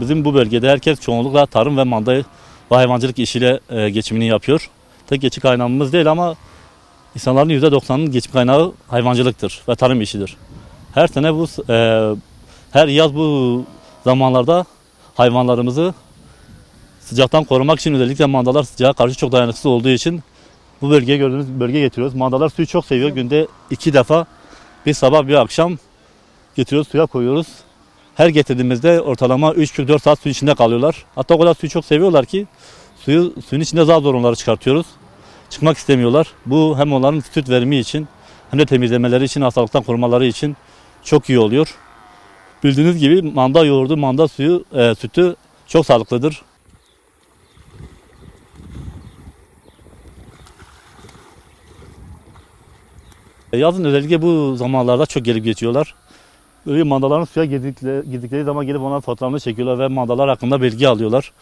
bizim bu bölgede herkes çoğunlukla tarım ve manda ve hayvancılık işiyle e, geçimini yapıyor. Tek geçim kaynağımız değil ama insanların %90'ının geçim kaynağı hayvancılıktır ve tarım işidir. Her sene bu e, her yaz bu zamanlarda hayvanlarımızı sıcaktan korumak için özellikle mandalar sıcağa karşı çok dayanıksız olduğu için bu bölgeye gördüğünüz bölge getiriyoruz. Mandalar suyu çok seviyor. Günde iki defa bir sabah bir akşam getiriyoruz suya koyuyoruz. Her getirdiğimizde ortalama 3-4 saat suyun içinde kalıyorlar. Hatta o kadar suyu çok seviyorlar ki suyu suyun içinde zar zor onları çıkartıyoruz. Çıkmak istemiyorlar. Bu hem onların süt verimi için hem de temizlemeleri için, hastalıktan korumaları için çok iyi oluyor. Bildiğiniz gibi manda yoğurdu, manda suyu, e, sütü çok sağlıklıdır. E, Yazın özellikle bu zamanlarda çok gelip geçiyorlar. Mandaların suya girdikleri, girdikleri zaman gelip onların fotoğrafını çekiyorlar ve mandalar hakkında bilgi alıyorlar.